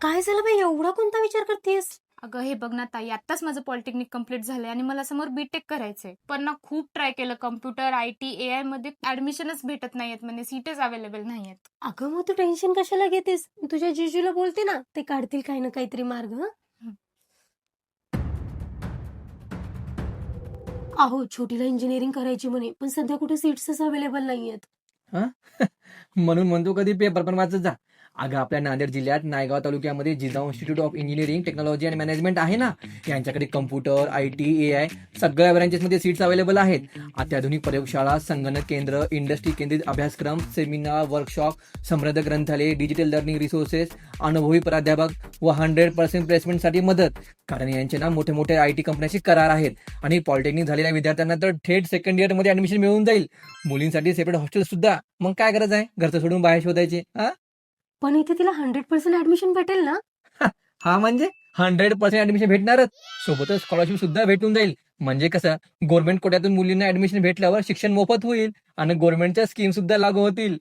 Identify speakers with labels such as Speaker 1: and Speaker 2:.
Speaker 1: काय झालं बाई? एवढा कोणता विचार करतेस?
Speaker 2: अगं हे बघ ना ताई आत्ताच माझं पॉलिटेक्निक कंप्लीट झालंय आणि मला समोर बीटेक करायचंय. पण ना खूप ट्राय केलं. कम्प्युटर आय टी ए आयमध्ये ऍडमिशनच भेटत नाहीयेत म्हणजे सीटच अवेलेबल नाहीयेत.
Speaker 1: अगं मग तू टेन्शन कशाला घेतेस? तुझ्या जिजूला बोलते ना ते काढतील काही ना काहीतरी मार्ग हं?
Speaker 2: हं.
Speaker 1: अहो छोटीला इंजिनिअरिंग करायची म्हणे पण सध्या कुठे सीट्सच अवेलेबल नाहीयेत.
Speaker 3: म्हणून म्हणतो कधी पेपर पण वाचत जा. अगं आपल्या नांदेड जिल्ह्यात नायगाव तालुक्यामध्ये Jijau institute of engineering technology and management आहे ना? यांच्याकडे computer I T A I सगळ्या ब्रँचेसमध्ये सीट्स अवेलेबल आहेत. अत्याधुनिक प्रयोगशाळा संगणक केंद्र इंडस्ट्री केंद्रित अभ्यासक्रम सेमिनार वर्कशॉप समृद्ध ग्रंथालय डिजिटल लर्निंग रिसोर्सेस अनुभवी प्राध्यापक व हंड्रेड पर्सेंट प्लेसमेंटसाठी मदत. कारण यांचे ना मोठे मोठे आय टी कंपन्याशी करार आहेत. आणि पॉलिटेक्निक झालेल्या विद्यार्थ्यांना तर थेट सेकंड इयरमध्ये ऍडमिशन मिळून जाईल. मुलींसाठी सेपरेट हॉस्टेल सुद्धा. मग काय गरज आहे? घरचं सोडून बाहेर शोधायचे हा?
Speaker 1: पण इथे तिला हंड्रेड पर्सेंट ऍडमिशन भेटेल ना?
Speaker 3: हा म्हणजे? हंड्रेड पर्सेंट ऍडमिशन भेटणारच. सोबतच स्कॉलरशिप सुद्धा भेटून जाईल. म्हणजे कसं गव्हर्नमेंट कोट्यातून मुलींना ऍडमिशन भेटल्यावर शिक्षण मोफत होईल आणि गव्हर्नमेंटच्या स्कीम सुद्धा लागू होतील.